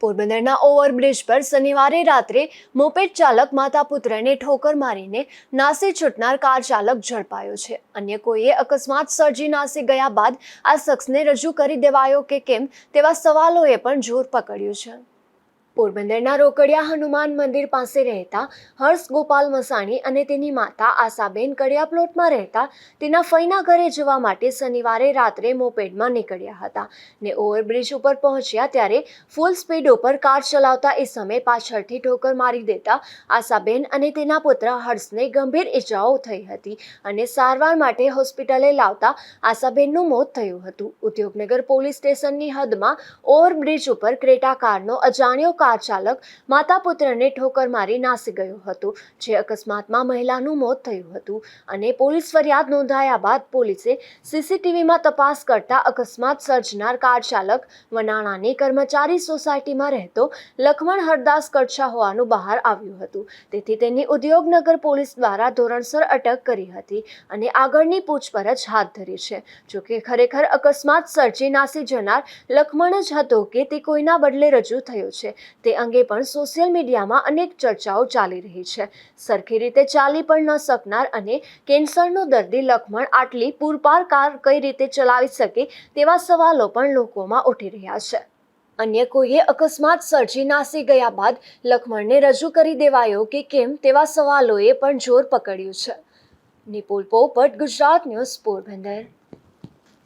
પોરબંદરના ઓવરબ્રિજ પર શનિવારે રાત્રે મોપેડ ચાલક માતા પુત્રને ઠોકર મારીને નાસી છૂટનાર કાર ચાલક ઝડપાયો છે. અન્ય કોઈએ અકસ્માત સર્જી નાસી ગયા બાદ આ શખ્સને રજૂ કરી દેવાયો કે કેમ તેવા સવાલોએ પણ જોર પકડ્યું છે. પોરબંદરના રોકડિયા હનુમાન મંદિર પાસે રહેતા હર્ષ ગોપાલ મસાણી અને તેની માતા આશાબેન કડિયા પ્લોટમાં રહેતા તેના ફઈના ઘરે જવા માટે શનિવારે રાત્રે મોપેડમાં નીકળ્યા હતા ને ઓવરબ્રિજ ઉપર પહોંચ્યા ત્યારે ફૂલ સ્પીડ ઉપર કાર ચલાવતા એ સમયે પાછળથી ઠોકર મારી દેતા આશાબેન અને તેના પુત્ર હર્ષને ગંભીર ઈજાઓ થઈ હતી અને સારવાર માટે હોસ્પિટલે લાવતા આશાબેનનું મોત થયું હતું. ઉદ્યોગનગર પોલીસ સ્ટેશનની હદમાં ઓવરબ્રિજ ઉપર ક્રેટા કારનો અજાણ્યો કાર ચાલક માતા પુત્રને ઠોકર મારી નાસી ગયો હતો, જે અકસ્માતમાં મહિલાનું મોત થયું હતું અને પોલીસ ફરિયાદ નોંધાયા બાદ પોલીસે સીસીટીવીમાં તપાસ કરતા અકસ્માત સર્જનાર કાર ચાલક વનાણાની કર્મચારી સોસાયટીમાં રહેતો લખમણ હરદાસ કડછા હોવાનું બહાર આવ્યું હતું. તેથી તેની ઉદ્યોગનગર પોલીસ દ્વારા ધોરણસર અટક કરી હતી અને આગળની પૂછપરછ હાથ ધરી છે. જોકે ખરેખર અકસ્માત સર્જી નાસી જનાર લખમણ જ હતો કે તે કોઈના બદલે રજૂ થયો છે. તે અંગે પણ સોશિયલ મીડિયામાં અનેક ચર્ચાઓ ચાલી રહી છે. સરખી રીતે ચાલી પણ ન શકનાર અને કેન્સરનો દર્દી લખમણ આટલી પૂરપાર કાર કઈ રીતે ચલાવી શકે તેવા સવાલો પણ લોકોમાં ઉઠી રહ્યા છે. અન્ય કોઈએ અકસ્માત સર્જી નાસી ગયા બાદ લખમણને રજૂ કરી દેવાયો કે કેમ તેવા સવાલોએ પણ જોર પકડ્યું છે. નિપુલ પોપટ, ગુજરાત ન્યૂઝ, પોરબંદર.